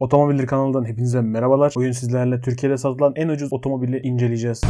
Otomobilleri kanalından hepinize merhabalar. Bugün sizlerle Türkiye'de satılan en ucuz otomobili inceleyeceğiz.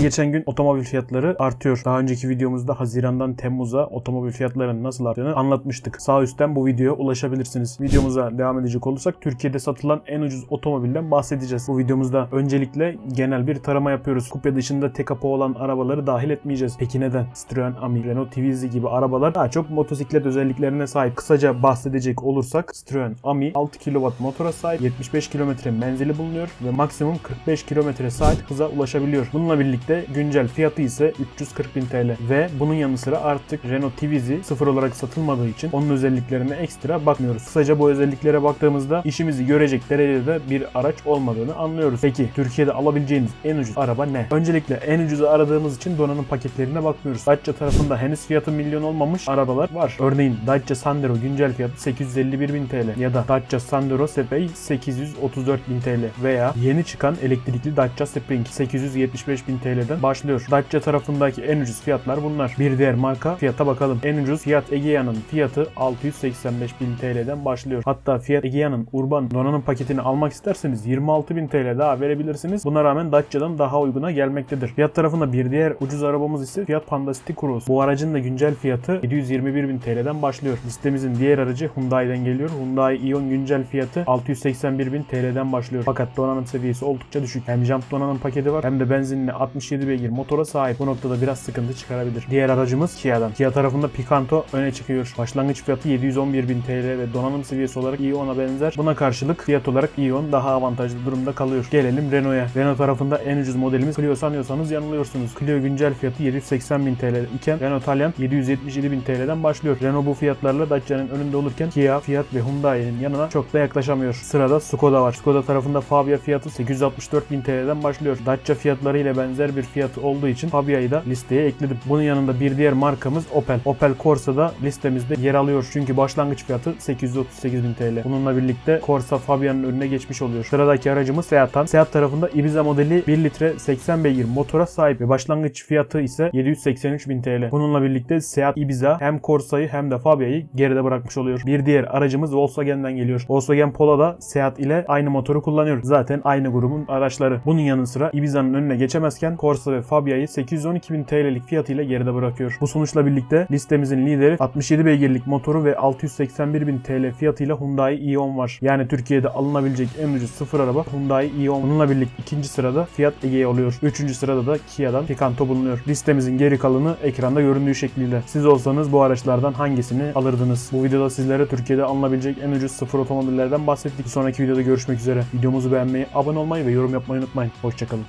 Geçen gün otomobil fiyatları artıyor. Daha önceki videomuzda Haziran'dan Temmuz'a otomobil fiyatlarının nasıl arttığını anlatmıştık. Sağ üstten bu videoya ulaşabilirsiniz. Videomuza devam edecek olursak Türkiye'de satılan en ucuz otomobilden bahsedeceğiz. Bu videomuzda öncelikle genel bir tarama yapıyoruz. Kupe dışında tek kapı olan arabaları dahil etmeyeceğiz. Peki neden? Citroen Ami, Renault Twizy gibi arabalar daha çok motosiklet özelliklerine sahip. Kısaca bahsedecek olursak Citroen Ami 6 kW motora sahip, 75 km menzili bulunuyor ve maksimum 45 km saat hıza ulaşabiliyor. Bununla birlikte güncel fiyatı ise 340 bin TL ve bunun yanı sıra artık Renault Twizy sıfır olarak satılmadığı için onun özelliklerine ekstra bakmıyoruz. Kısaca bu özelliklere baktığımızda işimizi görecek derecede bir araç olmadığını anlıyoruz. Peki Türkiye'de alabileceğiniz en ucuz araba ne? Öncelikle en ucuzu aradığımız için donanım paketlerine bakmıyoruz. Dacia tarafında henüz fiyatı milyon olmamış arabalar var. Örneğin Dacia Sandero güncel fiyatı 851 bin TL ya da Dacia Sandero Spey 834 bin TL veya yeni çıkan elektrikli Dacia Spring 875 bin TL'den başlıyor. Dacia tarafındaki en ucuz fiyatlar bunlar. Bir diğer marka fiyata bakalım. En ucuz Fiat Egea'nın fiyatı 685 bin TL'den başlıyor. Hatta Fiat Egea'nın urban donanım paketini almak isterseniz 26 bin TL daha verebilirsiniz. Buna rağmen Dacia'dan daha uyguna gelmektedir. Fiyat tarafında bir diğer ucuz arabamız ise Fiat Panda City Cruise. Bu aracın da güncel fiyatı 721 bin TL'den başlıyor. Listemizin diğer aracı Hyundai'den geliyor. Hyundai Ion güncel fiyatı 681 bin TL'den başlıyor. Fakat donanım seviyesi oldukça düşük. Hem jant donanım paketi var hem de benzinli 67 beygir motora sahip. Bu noktada biraz sıkıntı çıkarabilir. Diğer aracımız Kia'dan. Kia tarafında Picanto öne çıkıyor. Başlangıç fiyatı 711 bin TL ve donanım seviyesi olarak Ion'a benzer. Buna karşılık fiyat olarak Ion daha avantajlı durumda kalıyor. Gelelim Renault'a. Renault tarafında en ucuz modelimiz Clio sanıyorsanız yanılıyorsunuz. Clio güncel fiyatı 780 bin TL iken Renault Taliant 777 bin TL'den başlıyor. Renault bu fiyatlarla Dacia'nın önünde olurken Kia, Fiat ve Hyundai'nin yanına çok da yaklaşamıyor. Sırada Skoda var. Skoda tarafında Fabia fiyatı 864 bin TL'den başlıyor. Dacia fiyatları ile benzer bir fiyat olduğu için Fabia'yı da listeye ekledim. Bunun yanında bir diğer markamız Opel. Opel Corsa da listemizde yer alıyor. Çünkü başlangıç fiyatı 838 bin TL. Bununla birlikte Corsa Fabia'nın önüne geçmiş oluyor. Sıradaki aracımız Seat'tan. Seat tarafında Ibiza modeli 1 litre 80 beygir motora sahip ve başlangıç fiyatı ise 783 bin TL. Bununla birlikte Seat Ibiza hem Corsa'yı hem de Fabia'yı geride bırakmış oluyor. Bir diğer aracımız Volkswagen'den geliyor. Volkswagen Polo da Seat ile aynı motoru kullanıyor. Zaten aynı grubun araçları. Bunun yanı sıra Ibiza'nın önüne geçemezken Corsa ve Fabia'yı 812 bin TL'lik fiyatıyla geride bırakıyor. Bu sonuçla birlikte listemizin lideri 67 beygirlik motoru ve 681 bin TL fiyatıyla Hyundai Ion var. Yani Türkiye'de alınabilecek en ucuz sıfır araba Hyundai Ion. Bununla birlikte ikinci sırada Fiat Egea oluyor. Üçüncü sırada da Kia'dan Picanto bulunuyor. Listemizin geri kalanı ekranda göründüğü şekliyle. Siz olsanız bu araçlardan hangisini alırdınız? Bu videoda sizlere Türkiye'de alınabilecek en ucuz sıfır otomobillerden bahsettik. Bir sonraki videoda görüşmek üzere. Videomuzu beğenmeyi, abone olmayı ve yorum yapmayı unutmayın. Hoşçakalın.